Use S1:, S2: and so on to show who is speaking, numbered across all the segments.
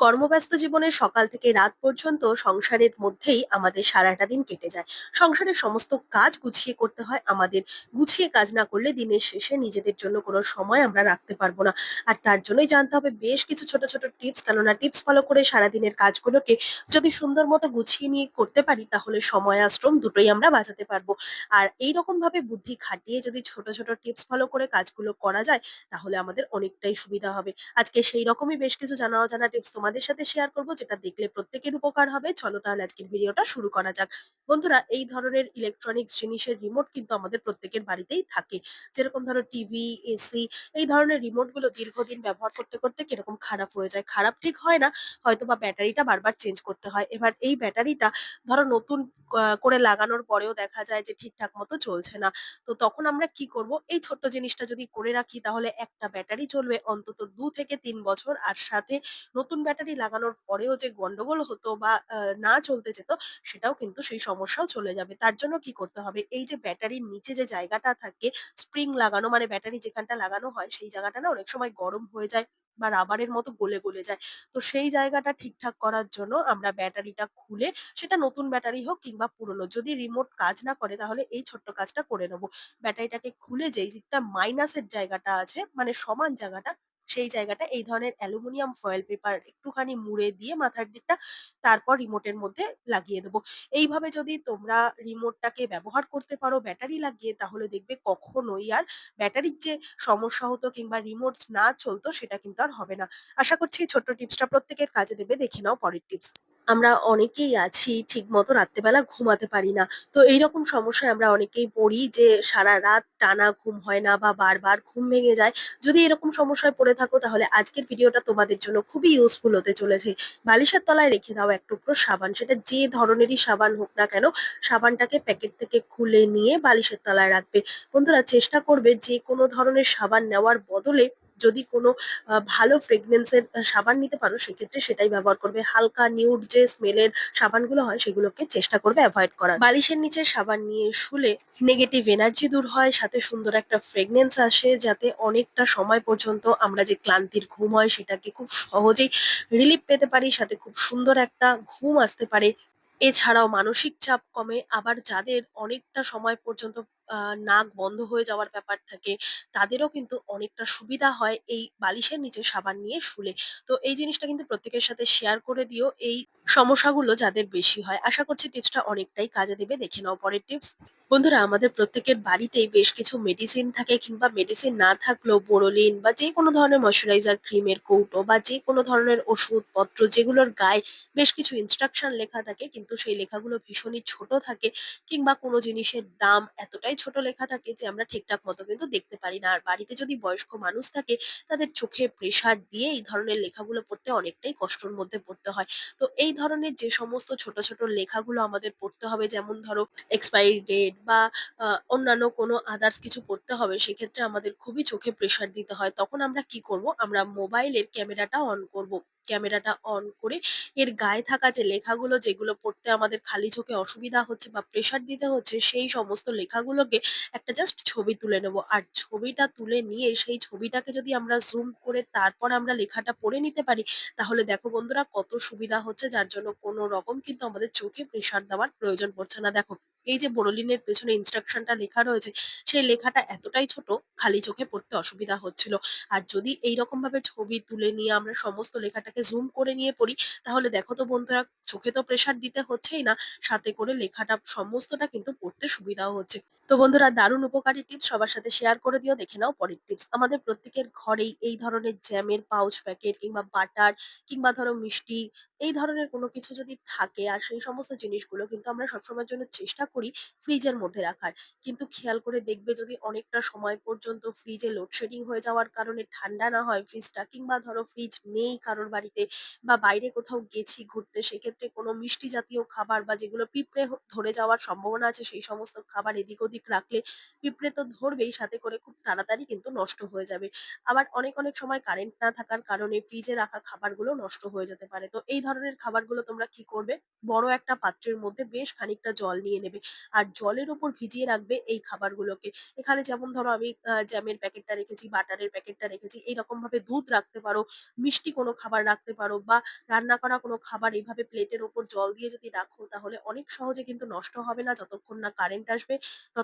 S1: কর্মব্যস্ত জীবনে সকাল থেকে রাত পর্যন্ত সংসারের মধ্যেই আমাদের সারাটা দিন কেটে যায়। সংসারের সমস্ত কাজ গুছিয়ে করতে হয় আমাদের। গুছিয়ে কাজ না করলে দিনের শেষে নিজেদের জন্য কোনো সময় আমরা রাখতে পারব না। আর তার জন্যই জানতে হবে বেশ কিছু ছোট, ছোট টিপস কেননা টিপস ফলো করে সারাদিনের কাজগুলোকে যদি সুন্দর মতো গুছিয়ে নিয়ে করতে পারি তাহলে সময় আর শ্রম দুটোই আমরা বাঁচাতে পারব। আর এইরকম ভাবে বুদ্ধি খাটিয়ে যদি ছোট, ছোট টিপস ফলো করে কাজগুলো করা যায় তাহলে আমাদের অনেকটাই সুবিধা হবে। আজকে সেই রকমই বেশ কিছু জানা অজানা টিপস তোমাদের সাথে শেয়ার করব, যেটা দেখলে প্রত্যেকের উপকার হবে। চলো তাহলে আজকের ভিডিওটা শুরু করা যাক। বন্ধুরা, এই ধরনের ইলেকট্রনিক্স জিনিসের রিমোট কিন্তু আমাদের প্রত্যেকের বাড়িতেই থাকে। যেরকম ধরো টিভি এসি এই ধরনের রিমোটগুলো দীর্ঘদিন ব্যবহার করতে করতে কীরকম খারাপ হয়ে যায়। খারাপ ঠিক হয় না হয়তো বা ব্যাটারিটা বারবার চেঞ্জ করতে হয়। এবার এই ব্যাটারিটা ধরো নতুন করে লাগানোর পরেও দেখা যায় যে ঠিকঠাক মতো চলছে না তো তখন আমরা কি করব এই ছোট্ট জিনিসটা যদি করে রাখি তাহলে একটা ব্যাটারি চলবে, অন্তত দু থেকে তিন বছর আর সাথে নতুন ব্যাটারি লাগানোর পরেও যে গন্ডগোল হতো বা না চলতে যেত, সেটাও কিন্তু সেই সমস্যাও চলে যাবে। তার জন্য কি করতে হবে? এই যে ব্যাটারির নিচে যে জায়গাটা থাকে, স্প্রিং লাগানো মানে ব্যাটারি যেখানটা লাগানো হয়, সেই জায়গাটা না অনেক সময় গরম হয়ে যায় বা রাবারের মতো গলে, গলে যায়। তো সেই জায়গাটা ঠিকঠাক করার জন্য আমরা ব্যাটারিটা খুলে সেটা নতুন ব্যাটারি হোক কিংবা পুরনো যদি রিমোট কাজ না করে তাহলে এই ছোট্ট কাজটা করে নেব। ব্যাটারিটাকে খুলে যেই দিকটা মাইনাসের জায়গাটা আছে মানে সমান জায়গাটা সেই জায়গাটা এই ধরনের অ্যালুমিনিয়াম ফয়েল পেপার একটুখানি মুড়ে দিয়ে মাথার দিকটা তারপর রিমোটের মধ্যে লাগিয়ে দেবো। এইভাবে যদি তোমরা রিমোটটাকে ব্যবহার করতে পারো ব্যাটারি লাগিয়ে, তাহলে দেখবে কখনোই আর ব্যাটারির যে সমস্যা হতো কিংবা রিমোট না চলতো, সেটা কিন্তু আর হবে না। আশা করছি এই ছোট্ট টিপসটা প্রত্যেকের কাজে দেবে। দেখে নাও পরের টিপস। আমরা অনেকেই আছি ঠিকমতো রাত্রেবেলা ঘুমাতে পারি না। তো এইরকম সমস্যায় আমরা অনেকেই পড়ি যে সারারাত টানা ঘুম হয় না বা বারবার ঘুম ভেঙে যায়। যদি এরকম সমস্যায় পড়ে থাকো তাহলে আজকের ভিডিওটা তোমাদের জন্য খুবই ইউজফুল হতে চলেছে। বালিশের তলায় রেখে দাও এক টুকরো সাবান। সেটা যে ধরনেরই সাবান হোক না কেন, সাবানটাকে প্যাকেট থেকে খুলে নিয়ে বালিশের তলায় রাখবে। বন্ধুরা চেষ্টা করবে যে কোনো ধরনের সাবান নেওয়ার বদলে যদি কোনো ভালো ফ্রেগনেন্স এর সাবান নিতে পারো, সেক্ষেত্রে সেটাই ব্যবহার করবে। হালকা নিউড যে স্মেল এর সাবানগুলো হয়, সেগুলোকে চেষ্টা করবে এভয়েড করার। বালিশের নিচে সাবান নিয়ে শুলে নেগেটিভ এনার্জি দূর হয়, সাথে সুন্দর একটা ফ্রেগনেন্স আসে, যাতে অনেকটা সময় পর্যন্ত আমরা যে ক্লান্তির ঘুম হয়, সেটাকে খুব সহজেই রিলিফ পেতে পারি, সাথে খুব সুন্দর একটা ঘুম আসতে পারে এছাড়াও মানসিক চাপ কমে, আবার যাদের অনেকটা সময় পর্যন্ত আহ, নাক বন্ধ হয়ে যাওয়ার ব্যাপার থাকে তাদেরও কিন্তু অনেকটা সুবিধা হয় এই বালিশের নিচে সাবান নিয়ে শুলে। তো এই জিনিসটা কিন্তু প্রত্যেকের সাথে শেয়ার করে দিও এই সমস্যাগুলো যাদের বেশি হয়। আশা করছি টিপসটা অনেকটাই কাজে দেবে। দেখে নাও পরের টিপস বন্ধুরা, আমাদের প্রত্যেকের বাড়িতেই বেশ কিছু মেডিসিন থাকে কিংবা মেডিসিন না থাকলেও বোরোলিন বা যে কোনো ধরনের ময়শ্চারাইজার ক্রিমের কৌটো বা যে কোনো ধরনের ওষুধপত্র যেগুলোর গায়ে বেশ কিছু ইনস্ট্রাকশন লেখা থাকে, কিন্তু সেই লেখাগুলো ভীষণই ছোট থাকে কিংবা কোনো জিনিসের দাম এতটাই ছোট লেখা থাকে যে আমরা ঠিকঠাক মতো কিন্তু দেখতে পারি না। আর বাড়িতে যদি বয়স্ক মানুষ থাকে, তাদের চোখে প্রেসার দিয়ে এই ধরনের লেখাগুলো পড়তে অনেকটাই কষ্টের মধ্যে পড়তে হয়। তো এই ধরনের যে সমস্ত ছোট ছোট লেখাগুলো আমাদের পড়তে হবে, যেমন ধরো এক্সপায়ারি ডেট বা অন্যান্য কোনো আদার্স কিছু করতে হবে, সেক্ষেত্রে আমাদের খুবই চোখে প্রেশার দিতে হয়। তখন আমরা কি করব? আমরা মোবাইলের ক্যামেরাটা অন করব। ক্যামেরাটা অন করে এর গায়ে থাকা যে লেখাগুলো, যেগুলো পড়তে আমাদের খালি চোখে অসুবিধা হচ্ছে বা প্রেশার দিতে হচ্ছে, সেই সমস্ত লেখাগুলোকে একটা জাস্ট ছবি তুলে নেব। আর ছবিটা তুলে নিয়ে সেই ছবিটাকে যদি আমরা জুম করে তারপর আমরা লেখাটা পড়ে নিতে পারি, তাহলে দেখো বন্ধুরা কত সুবিধা হচ্ছে, যার জন্য কোনো রকম কিন্তু আমাদের চোখে প্রেশার দেওয়ার প্রয়োজন পড়ছে না। দেখো এই যে বোরোলিনের পেছনে ইনস্ট্রাকশনটা লেখা রয়েছে, সেই লেখাটা এতটাই ছোট, খালি চোখে পড়তে অসুবিধা হচ্ছিল। আর যদি এইরকম ভাবে ছবি তুলে নিয়ে আমরা সমস্ত লেখাটাকে জুম করে নিয়ে পড়ি, তাহলে দেখো তো বন্ধুরা, চোখে তো প্রেসার দিতে হচ্ছেই না, সাথে করে লেখাটা, সমস্তটা কিন্তু পড়তে সুবিধাও হচ্ছে। তো বন্ধুরা দারুণ উপকারী টিপস সবার সাথে শেয়ার করে দিও, দেখে নাও পরের টিপস আমাদের প্রত্যেকের ঘরেই এই ধরনের জ্যামের পাউচ প্যাকেট কিংবা বাটার কিংবা ধরো মিষ্টি এই ধরনের কোনো কিছু যদি থাকে আর সেই সমস্ত জিনিসগুলো কিন্তু আমরা সবসময়ের জন্য চেষ্টা করি ফ্রিজের মধ্যে রাখার। কিন্তু খেয়াল করে দেখবে যদি অনেকটা সময় পর্যন্ত ফ্রিজে লোডশেডিং হয়ে যাওয়ার কারণে ঠান্ডা না হয় ফ্রিজটা কিংবা ধরো ফ্রিজ নেই কারোর বাড়িতে বা বাইরে কোথাও গেছি ঘুরতে, সেক্ষেত্রে কোনো মিষ্টি জাতীয় খাবার বা যেগুলো পিঁপড়ে ধরে যাওয়ার সম্ভাবনা আছে সেই সমস্ত খাবার এদিক ওদিক ঠিক রাখলে পিঁপড়ে তো ধরবেই সাথে করে খুব তাড়াতাড়ি কিন্তু নষ্ট হয়ে যাবে। আবার অনেক, অনেক সময় কারেন্ট না থাকার কারণে ফ্রিজে রাখা খাবারগুলো নষ্ট হয়ে যেতে পারে। তো এই ধরনের খাবারগুলো তোমরা কি করবে? বড় একটা পাত্রের মধ্যে বেশ খানিকটা জল নিয়ে নেবে। আর জলের উপর ভিজিয়ে রাখবে এই খাবারগুলোকে। এখানে যেমন ধরো আমি জ্যামের প্যাকেটটা রেখেছি, বাটারের প্যাকেটটা রেখেছি। এইরকম ভাবে দুধ রাখতে পারো, মিষ্টি কোনো খাবার রাখতে পারো বা রান্না করা কোনো খাবার এইভাবে প্লেটের ওপর জল দিয়ে যদি রাখো তাহলে অনেক সহজে কিন্তু নষ্ট হবে না যতক্ষণ না কারেন্ট আসবে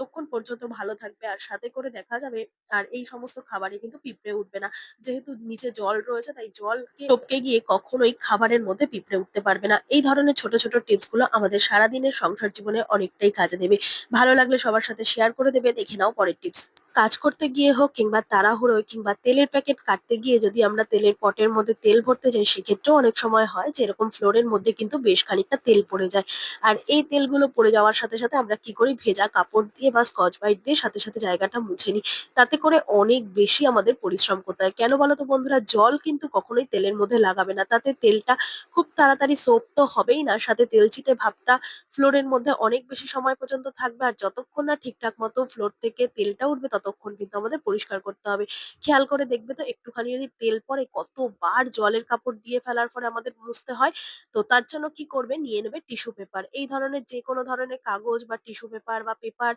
S1: ততক্ষণ পর্যন্ত ভালো থাকবে। আর সাথে করে দেখা যাবে আর এই সমস্ত খাবারে কিন্তু পিঁপড়ে উঠবে না। যেহেতু নিচে জল রয়েছে তাই জলকে টপকে গিয়ে কখনোই খাবারের মধ্যে পিঁপড়ে উঠতে পারবে না। এই ধরনের ছোট, ছোট টিপসগুলো আমাদের সারাদিনের সংসার জীবনে অনেকটাই কাজে দেবে। ভালো লাগলে সবার সাথে শেয়ার করে দেবে। দেখে নাও পরের টিপস। কাজ করতে গিয়ে হোক কিংবা তাড়াহুড়োয় কিংবা তেলের প্যাকেট কাটতে গিয়ে যদি আমরা তেলের পটের মধ্যে তেল ভরতে যাই সেক্ষেত্রেও অনেক সময় হয় যে এরকম ফ্লোরের মধ্যে কিন্তু বেশ খানিকটা তেল পড়ে যায়। আর এই তেলগুলো পড়ে যাওয়ার সাথে, সাথে আমরা কি করি ভেজা কাপড় দিয়ে বা স্কচ ব্রাইট দিয়ে সাথে, সাথে জায়গাটা মুছে নিই। তাতে করে অনেক বেশি আমাদের পরিশ্রম করতে হয়। কেন বলো তো বন্ধুরা? জল কিন্তু কখনোই তেলের মধ্যে লাগাবে না। তাতে তেলটা খুব তাড়াতাড়ি সোপ তো হবেই না, সাথে তেল ছিটে ভাবটা ফ্লোরের মধ্যে অনেক বেশি সময় পর্যন্ত থাকবে। আর যতক্ষণ না ঠিকঠাক মতো ফ্লোর থেকে তেলটা উঠবে ততক্ষণ কিন্তু আমাদের পরিষ্কার করতে হবে। খেয়াল করে দেখবে তো একটুখানি যদি তেল পরে কতবার জলের কাপড় দিয়ে ফেলার পরে আমাদের মুছতে হয়। তো তার জন্য কি করবে নিয়ে নেবে টিস্যু পেপার। এই ধরনের যেকোনো ধরনের কাগজ বা টিস্যু পেপার বা পেপার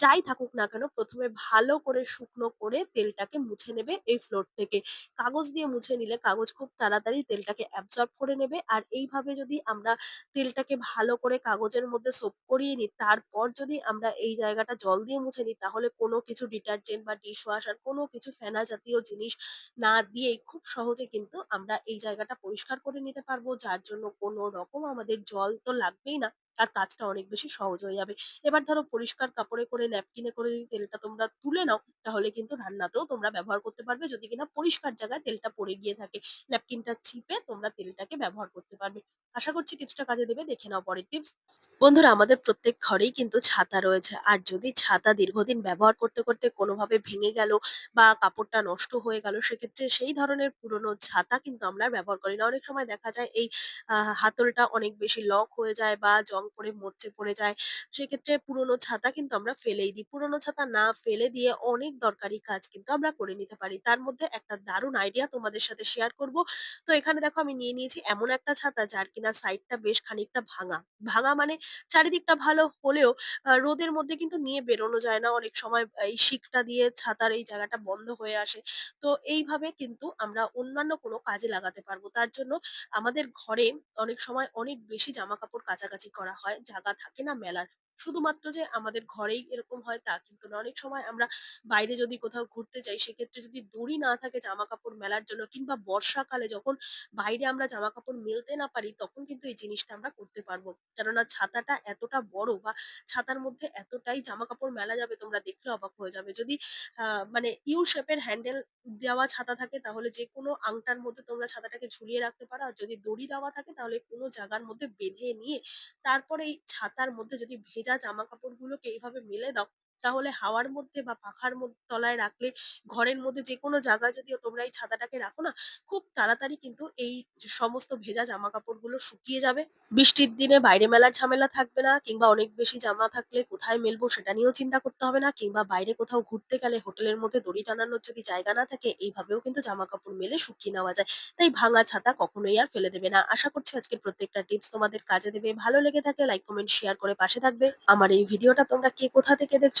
S1: যাই থাকুক না কেন প্রথমে ভালো করে শুকনো করে তেলটাকে মুছে নেবে এই ফ্লোর থেকে। কাগজ দিয়ে মুছে নিলে কাগজ খুব তাড়াতাড়ি তেলটাকে অ্যাবজর্ব করে নেবে। আর এইভাবে যদি আমরা তেলটাকে ভালো করে কাগজের মধ্যে সোক করিয়ে নিই, তারপর যদি আমরা এই জায়গাটা জল দিয়ে মুছে নিই তাহলে কোনো কিছু ডিটারজেন্ট বা ডিশ ওয়াশার কোনো কিছু ফেনা জাতীয় জিনিস না দিয়ে খুব সহজে কিন্তু আমরা এই জায়গাটা পরিষ্কার করে নিতে পারব। যার জন্য কোনো রকম আমাদের জল তো লাগবেই না। আর কাজটা অনেক বেশি সহজ হয়ে যাবে। এবার ধরো পরিষ্কার কাপড়ে করে ন্যাপকিনে করে যদি তেলটা তোমরা তুলে নাও তাহলে কিন্তু রান্নাতেও তোমরা ব্যবহার করতে পারবে যদি কিনা পরিষ্কার জায়গায় তেলটা পড়ে গিয়ে থাকে। ন্যাপকিনটা চিপে তোমরা তেলটাকে ব্যবহার করতে পারবে। আশা করছি টিপসটা কাজে দেবে। দেখে নাও পরের টিপস। বন্ধুরা আমাদের প্রত্যেক ঘরেই কিন্তু ছাতা রয়েছে। আর যদি ছাতা দীর্ঘদিন ব্যবহার করতে, করতে কোনোভাবে ভেঙে গেল বা কাপড়টা নষ্ট হয়ে গেল সেক্ষেত্রে সেই ধরনের পুরনো ছাতা কিন্তু আমরা ব্যবহার করি না। অনেক সময় দেখা যায় এই হাতলটা অনেক বেশি লক হয়ে যায় বা জং পড়ে মরচে পড়ে যায়। সেক্ষেত্রে পুরনো ছাতা কিন্তু আমরা ফেলেই দিই। পুরনো ছাতা না ফেলে দিয়ে অনেক দরকারি কাজ কিন্তু আমরা করে নিতে পারি। তার মধ্যে একটা দারুণ আইডিয়া তোমাদের সাথে শেয়ার করব। তো এখানে দেখো আমি নিয়ে নিয়েছি এমন একটা ছাতা যার কিনা সাইডটা বেশ খানিকটা ভাঙা। ভাঙা মানে চারিদিকটা ভালো হলেও রোদের মধ্যে কিন্তু নিয়ে বেরোনো যায় না। অনেক সময় এই শিকটা দিয়ে ছাতার এই জায়গাটা বন্ধ হয়ে আসে। তো এইভাবে কিন্তু আমরা অন্যান্য কোনো কাজে লাগাতে পারব। তার জন্য আমাদের ঘরে অনেক সময় অনেক বেশি জামা কাপড় কাচাকাচি করা হয়। জাগা থাকে না মেলার। শুধুমাত্র যে আমাদের ঘরেই এরকম হয় তা কিন্তু না। অনেক সময় আমরা বাইরে যদি কোথাও ঘুরতে যাই, সেক্ষেত্রে যদি দড়ি না থাকে জামা কাপড় মেলার জন্য কিংবা বর্ষাকালে যখন বাইরে আমরা জামা কাপড় মেলতে না পারি, তখন কিন্তু এই জিনিসটা আমরা করতে পারব। কেননা ছাতাটা এতটা বড় বা ছাতার মধ্যে এতটাই জামা কাপড় মেলা যাবে, তোমরা দেখলে অবাক হয়ে যাবে। যদি মানে ইউ শেপের হ্যান্ডেল দেওয়া ছাতা থাকে, তাহলে যেকোনো আংটার মধ্যে তোমরা ছাতাটাকে ঝুলিয়ে রাখতে পারো। আর যদি দড়ি দেওয়া থাকে, তাহলে কোনো জায়গার মধ্যে বেঁধে নিয়ে তারপরে এই ছাতার মধ্যে যদি ভেজা জামাকাপড়গুলোকে এইভাবে মেলে দাও। তাহলে হাওয়ার মধ্যে বা পাখার তলায় রাখলে ঘরের মধ্যে যেকোনো জায়গায় যদিও তোমরা এই ছাতাটাকে রাখো না খুব তাড়াতাড়ি কিন্তু এই সমস্ত ভেজা জামাকাপড়গুলো শুকিয়ে যাবে। বৃষ্টির দিনে বাইরে মেলার ঝামেলা থাকবে না কিংবা অনেক বেশি জামা থাকলে কোথায় মেলবো সেটা নিয়েও চিন্তা করতে হবে না কিংবা বাইরে কোথাও ঘুরতে গেলে হোটেলের মধ্যে দড়ি টানানোর যদি জায়গা না থাকে এইভাবেও কিন্তু জামা কাপড় মেলে শুকিয়ে নেওয়া যায়। তাই ভাঙা ছাতা কখনোই আর ফেলে দেবে না। আশা করছি আজকের প্রত্যেকটা টিপস তোমাদের কাজে দেবে। ভালো লেগে থাকলে লাইক, কমেন্ট, শেয়ার করে পাশে থাকবে। আমার এই ভিডিওটা তোমরা কে কোথা থেকে দেখছ